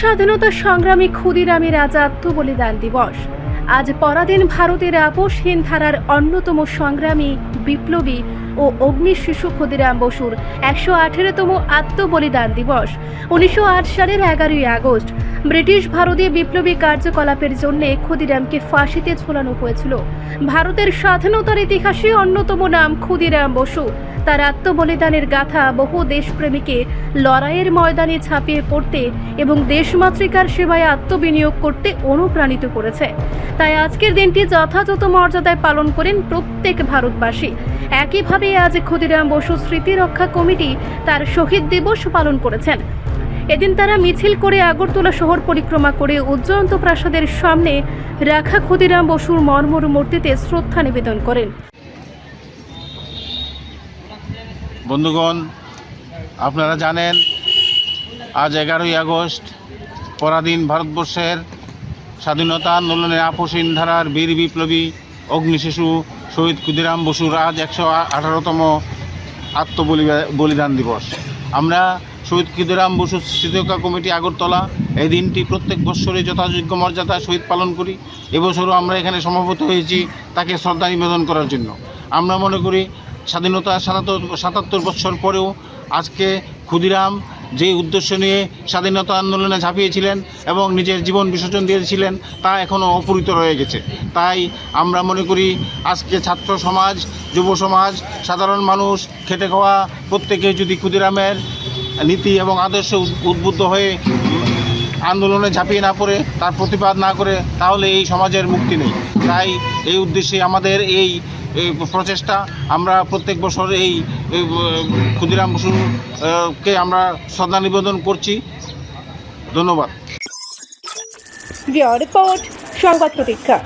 স্বাধীনতা সংগ্রামী ক্ষুদিরামের আজ আত্মবলিদান দিবস। আজ পরাধীন ভারতের আপোষহীন ধারার অন্যতম সংগ্রামী বিপ্লবী ও অগ্নি শিশু ক্ষুদিরাম বসুর একশো আঠেরোতম আত্মবলিদান দিবস। উনিশশো আট সালের এগারোই আগস্ট ব্রিটিশ ভারতীয় বিপ্লবী কার্যকলাপের জন্য ক্ষুদিরামকে ফাঁসিতে ঝোলানো হয়েছিল। ভারতের স্বাধীনতার ইতিহাসে অন্যতম নাম ক্ষুদিরাম বসু। তার আত্মবলিদানের গাথা বহু দেশপ্রেমীকে লড়াইয়ের ময়দানে ছাপিয়ে পড়তে এবং দেশমাতৃকার সেবায় আত্মবিনিয়োগ করতে অনুপ্রাণিত করেছে। তাই আজকের দিনটি যথাযথ মর্যাদায় পালন করেন প্রত্যেক ভারতবাসী। একইভাবে আজ ক্ষুদিরাম বসু স্মৃতি রক্ষা কমিটি তার শহীদ দিবস পালন করেছেন। এদিন তারা মিছিল করে আগরতলা শহর পরিক্রমা করে উজ্জয়ন্ত প্রাসাদের সামনে রাখা ক্ষুদিরাম বসুর মর্মর মূর্তিতে শ্রদ্ধা নিবেদন করেন। বন্ধুগণ, আপনারা জানেন, আজ এগারোই আগস্ট, পরাধীন ভারতবর্ষের স্বাধীনতা আন্দোলনে আপসীন ধারার বীর বিপ্লবী অগ্নিশিশু শহীদ ক্ষুদিরাম বসুর আজ একশো আঠারোতম আত্মবলি বলিদান দিবস। আমরা শহীদ ক্ষুদিরাম বসু স্মৃতিকা কমিটি আগরতলা এই দিনটি প্রত্যেক বৎসরে যথাযোগ্য মর্যাদায় শহীদ পালন করি। এবছরও আমরা এখানে সমাবেত হয়েছি তাকে শ্রদ্ধা নিবেদন করার জন্য। আমরা মনে করি স্বাধীনতা সাতাত্তর সাতাত্তর বৎসর পরেও আজকে ক্ষুদিরাম যে উদ্দেশ্য নিয়ে স্বাধীনতা আন্দোলনে ঝাঁপিয়েছিলেন এবং নিজের জীবন বিসর্জন দিয়েছিলেন, তা এখনও অপূরিত রয়ে গেছে। তাই আমরা মনে করি, আজকে ছাত্র সমাজ, যুব সমাজ, সাধারণ মানুষ, খেটে খাওয়া প্রত্যেকে যদি ক্ষুদিরামের নীতি এবং আদর্শ উদ- উদ্বুদ্ধ হয়ে আন্দোলনে ঝাঁপিয়ে না পড়ে, তার প্রতিবাদ না করে, তাহলে এই সমাজের মুক্তি নেই। তাই এই উদ্দেশ্যে আমাদের এই প্রচেষ্টা আমরা প্রত্যেক বছর এই ক্ষুদিরাম বসুকে আমরা শ্রদ্ধা নিবেদন করছি। ধন্যবাদ। রিপোর্ট, সংবাদ প্রতীক্ষা।